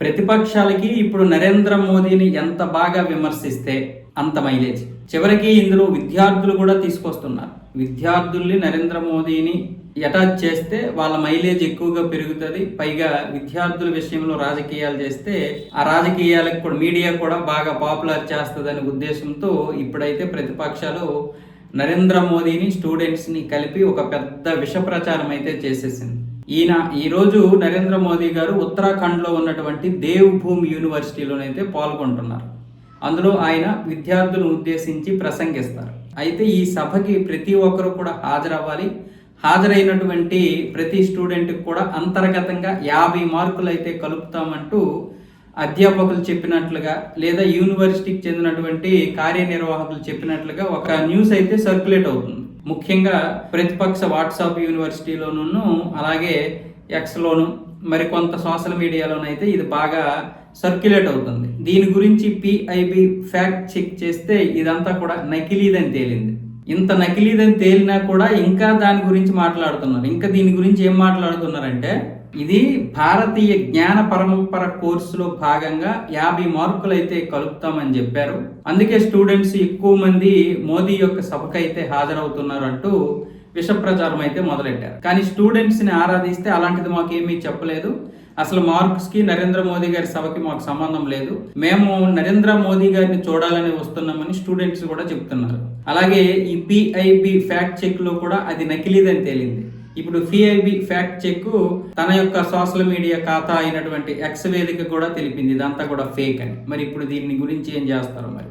ప్రతిపక్షాలకి ఇప్పుడు నరేంద్ర మోదీని ఎంత బాగా విమర్శిస్తే అంత మైలేజ్. చివరికి ఇందులో విద్యార్థులు కూడా తీసుకొస్తున్నారు. విద్యార్థుల్ని నరేంద్ర మోదీని అటాచ్ చేస్తే వాళ్ళ మైలేజ్ ఎక్కువగా పెరుగుతుంది. పైగా విద్యార్థుల విషయంలో రాజకీయాలు చేస్తే ఆ రాజకీయాలకు కూడా మీడియా కూడా బాగా పాపులర్ చేస్తుందనే ఉద్దేశంతో ఇప్పుడైతే ప్రతిపక్షాలు నరేంద్ర మోదీని స్టూడెంట్స్ని కలిపి ఒక పెద్ద విష ప్రచారం అయితే చేసేసింది. ఈయన ఈరోజు నరేంద్ర మోదీ గారు ఉత్తరాఖండ్లో ఉన్నటువంటి దేవ్ భూమి యూనివర్సిటీలోనైతే పాల్గొంటున్నారు. అందులో ఆయన విద్యార్థులను ఉద్దేశించి ప్రసంగిస్తారు. అయితే ఈ సభకి ప్రతి ఒక్కరూ కూడా హాజరవ్వాలి. హాజరైనటువంటి ప్రతి స్టూడెంట్కి కూడా అంతర్గతంగా యాభై మార్కులు అయితే కలుపుతామంటూ అధ్యాపకులు చెప్పినట్లుగా లేదా యూనివర్సిటీకి చెందినటువంటి కార్యనిర్వాహకులు చెప్పినట్లుగా ఒక న్యూస్ అయితే సర్క్యులేట్ అవుతుంది. ముఖ్యంగా ప్రతిపక్ష వాట్సాప్ యూనివర్సిటీలోనూ అలాగే ఎక్స్లోను మరి కొంత సోషల్ మీడియాలోనైతే ఇది బాగా సర్క్యులేట్ అవుతుంది. దీని గురించి పిఐబి ఫ్యాక్ట్ చెక్ చేస్తే ఇదంతా కూడా నకిలీదని తేలింది. ఇంత నకిలీదని తేలినా కూడా ఇంకా దాని గురించి మాట్లాడుతున్నారు. ఇంకా దీని గురించి ఏం మాట్లాడుతున్నారంటే ఇది భారతీయ జ్ఞాన పరంపర కోర్సులో భాగంగా యాభై మార్కులు అయితే కలుపుతామని చెప్పారు. అందుకే స్టూడెంట్స్ ఎక్కువ మంది మోదీ యొక్క సభకైతే హాజరవుతున్నారు అంటూ విష ప్రచారం అయితే మొదలెట్టారు. కానీ స్టూడెంట్స్ని ఆరాధిస్తే అలాంటిది మాకేమీ చెప్పలేదు. అసలు మార్క్స్కి నరేంద్ర మోదీ గారి సభకి మాకు సంబంధం లేదు. మేము నరేంద్ర మోదీ గారిని చూడాలని వస్తున్నామని స్టూడెంట్స్ కూడా చెప్తున్నారు. అలాగే ఈ పిఐబి ఫ్యాక్ట్ చెక్లో కూడా అది నకిలీదని తేలింది. ఇప్పుడు పిఐబి ఫ్యాక్ట్ చెక్ తన యొక్క సోషల్ మీడియా ఖాతా అయినటువంటి ఎక్స్ వేదిక కూడా తెలిపింది. ఇదంతా కూడా ఫేక్ అని. మరి ఇప్పుడు దీని గురించి ఏం చేస్తారు మరి?